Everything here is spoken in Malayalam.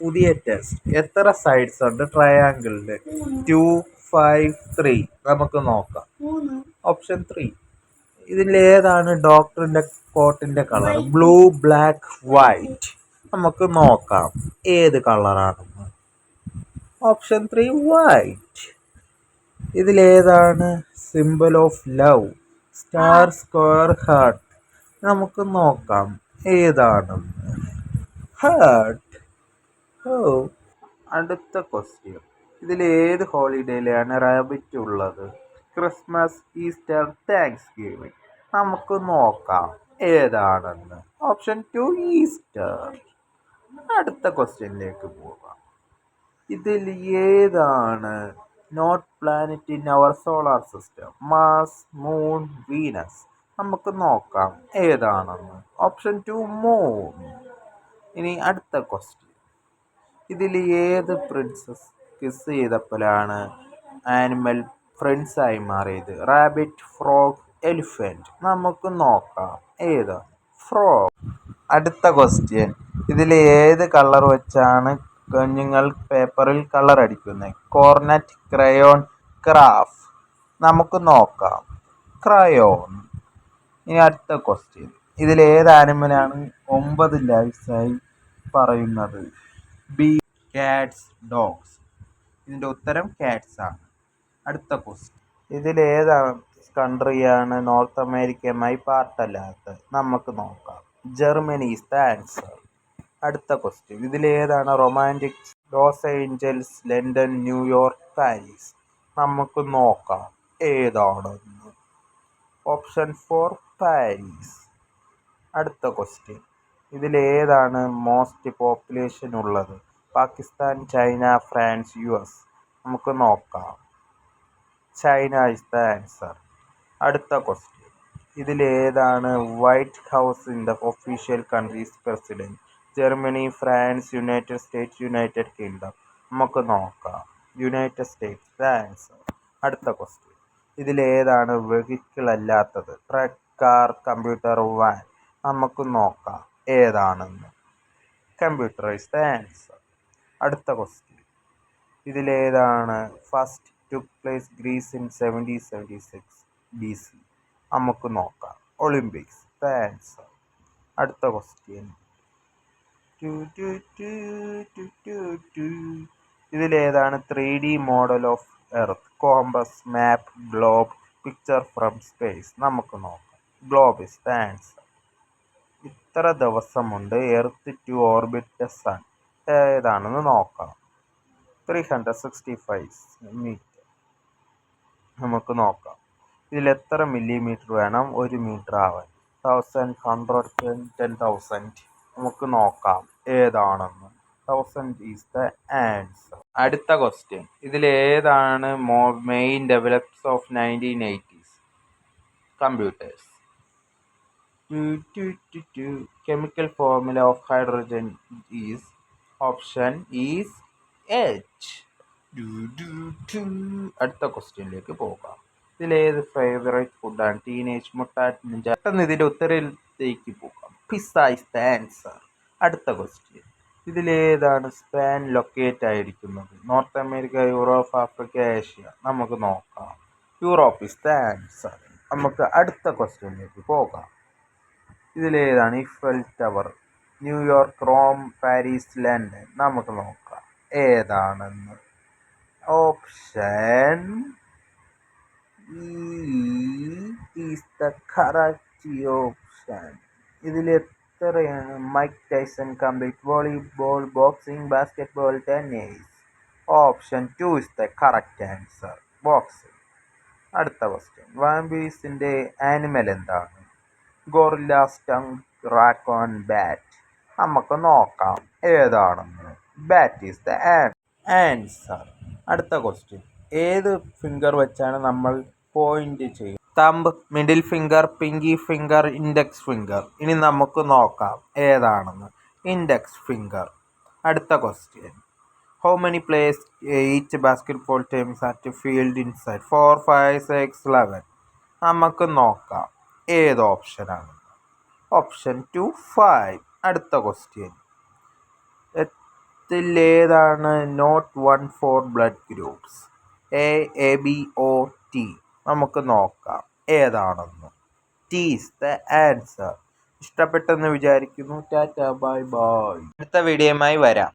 പുതിയ ടെസ്റ്റ് എത്ര സൈഡ്സ് ഉണ്ട്? ട്രയാങ്കിളിന് ടു ഫൈവ് ത്രീ നമുക്ക് നോക്കാം. ഓപ്ഷൻ ത്രീ ഇതിൽ ഏതാണ് ഡോക്ടറിന്റെ കോട്ടിന്റെ കളർ ബ്ലൂ ബ്ലാക്ക് വൈറ്റ് നമുക്ക് നോക്കാം. ഏത് കളറാണ് ഓപ്ഷൻ ത്രീ വൈറ്റ് ഇതിലേതാണ് simple of love star square heart നമുക്ക് നോക്കാം. ഏതാണെന്ന് ഹാർട്ട് ഓ അടുത്ത ക്വസ്റ്റ്യൻ ഇതിൽ ഏത് ഹോളിഡേയിലാണ് റാബിറ്റ് ഉള്ളത്? ക്രിസ്മസ് ഈസ്റ്റർ താങ്ക്സ് ഗിവിംഗ് നമുക്ക് നോക്കാം ഏതാണെന്ന്. ഓപ്ഷൻ ടു ഈസ്റ്റർ അടുത്ത ക്വസ്റ്റ്യനിലേക്ക് പോകാം. ഇതിൽ ഏതാണ് not planet in our solar system Mars moon Venus നമുക്ക് നോക്കാം ഏതാണെന്ന്. ഓപ്ഷൻ ടു മൂൺ ഇനി അടുത്ത ക്വസ്റ്റ്യൻ ഇതിൽ ഏത് പ്രിൻസസ് കിസ് ചെയ്തപ്പോഴാണ് ആനിമൽ ഫ്രണ്ട്സായി മാറിയത്? റാബിറ്റ് ഫ്രോഗ് എലിഫന്റ് നമുക്ക് നോക്കാം. ഏത്? ഫ്രോഗ് അടുത്ത ക്വസ്റ്റ്യൻ ഇതിൽ ഏത് കളർ വെച്ചാണ് കുഞ്ഞുങ്ങൾ പേപ്പറിൽ കളർ അടിക്കുന്നത് കോർണറ്റ് ക്രയോൺ ക്രാഫ് നമുക്ക് നോക്കാം. ക്രയോൺ ഇനി അടുത്ത ക്വസ്റ്റ്യൻ ഇതിൽ ഏത് ആനിമലാണ് ഒമ്പത് ലൈഫ്സായി പറയുന്നത്? ബി കാറ്റ്സ് ഡോഗ്സ് ഇതിന്റെ ഉത്തരം കാറ്റ്സ് ആണ്. അടുത്ത ക്വസ്റ്റ്യൻ ഇതിൽ ഏതാണ് കൺട്രിയാണ് നോർത്ത് അമേരിക്കയുമായി പാർട്ടല്ലാത്തത് നമുക്ക് നോക്കാം. ജർമ്മനി ഈസ് ദ ആൻസർ അടുത്ത ക്വസ്റ്റ്യൻ ഇതിലേതാണ് romantic Los Angeles London New York Paris നമുക്ക് നോക്കാം. ഏതാണെന്ന്? ഓപ്ഷൻ ഫോർ പാരീസ് അടുത്ത ക്വസ്റ്റ്യൻ ഇതിൽ ഏതാണ് മോസ്റ്റ് പോപ്പുലേഷൻ ഉള്ളത്. Pakistan China France U S. നമുക്ക് നോക്കാം. ചൈന ഇസ് ദ ആൻസർ അടുത്ത ക്വസ്റ്റ്യൻ ഇതിലേതാണ് White House in the official countries president Germany France United States United Kingdom നമുക്ക് നോക്കാം. യുണൈറ്റഡ് സ്റ്റേറ്റ്സ് ദ ആൻസർ അടുത്ത ക്വസ്റ്റ്യൻ ഇതിലേതാണ് വെഹിക്കിൾ അല്ലാത്തത്. ട്രക്ക് കാർ കമ്പ്യൂട്ടർ വാൻ നമുക്ക് നോക്കാം. ഏതാണെന്ന്. കമ്പ്യൂട്ടർ ഇസ് ദ ആൻസർ അടുത്ത ക്വസ്റ്റ്യൻ ഇതിലേതാണ് first took place Greece in seventeen seventy six B C നമുക്ക് നോക്കാം. ഒളിമ്പിക്സ് ദ ആൻസർ അടുത്ത ക്വസ്റ്റ്യൻ ഇതിലേതാണ് three D model of earth compass map globe picture from space നമുക്ക് നോക്കാം. ഗ്ലോബ് ഇസ് ദ ആൻസർ ഇത്ര ദിവസമുണ്ട്? എർത്ത് ടു ഓർബിറ്റ് സൺ ഏതാണെന്ന് നോക്കാം three hundred sixty five metre നമുക്ക് നോക്കാം. ഇതിൽ എത്ര മില്ലിമീറ്റർ വേണം? ഒരു മീറ്റർ ആവാൻ. Thousand hundred ten ten thousand നമുക്ക് നോക്കാം ഏതാണെന്ന്. തൗസൻഡ് ഈസ് ദ ആൻസർ അടുത്ത ക്വസ്റ്റ്യൻ ഇതിൽ ഏതാണ് മോ main develops of nineteen eighties computers chemical formula of hydrogen is option is H അടുത്ത ക്വസ്റ്റ്യനിലേക്ക് പോകാം. ഇതിലേത് ഫേവറേറ്റ് ഫുഡാണ് ടീനേജ് മുട്ടാറ്റ് നിഞ്ച പെട്ടെന്ന് ഇതിന്റെ ഉത്തരത്തിലേക്ക് പോകാം. പിസ്സ ഇസ് ദ ആൻസർ അടുത്ത ക്വസ്റ്റ്യൻ ഇതിലേതാണ് സ്പാൻ ലൊക്കേറ്റ് ആയിരിക്കുന്നത്? North America Europe Africa Asia നമുക്ക് നോക്കാം. യൂറോപ്പ് ഇസ് ദ ആൻസർ നമുക്ക് അടുത്ത ക്വസ്റ്റ്യനിലേക്ക് പോകാം. ഇതിലേതാണ് Eiffel Tower New York Rome Paris London നമുക്ക് നോക്കാം. ഏതാണെന്ന്? Option is the correct option ഇതിൽ എത്രയാണ്? Mike Tyson complete volleyball boxing basketball tennis option two is the correct answer boxing അടുത്ത ക്വസ്റ്റ്യൻ വാമ്പീസിന്റെ ആനിമൽ എന്താണ്? Gorilla skunk raccoon bat. നമുക്ക് നോക്കാം ഏതാണെന്ന് ബാറ്റ് ഈസ് ദ ആൻസർ. അടുത്ത ക്വസ്റ്റ്യൻ. ഏത് ഫിംഗർ വെച്ചാണ് നമ്മൾ പോയിന്റ് ചെയ്യുക thumb middle finger pinky finger index finger. ഇനി നമുക്ക് നോക്കാം ഏതാണെന്ന്. Index finger. അടുത്ത question. How many players each basketball teams at field inside four five six eleven നമുക്ക് നോക്കാം. ഏത് ഓപ്ഷനാണ്? Option two five. അടുത്ത ക്വസ്റ്റ്യൻ. ഇതിലേതാണ് not one for blood groups. A A B O T. നമുക്ക് നോക്കാം ഏതാണെന്ന്. T is the answer. ഇഷ്ടപ്പെട്ടെന്ന് വിചാരിക്കുന്നു. Tata bye bye. അടുത്ത വീഡിയോയുമായി വരാം.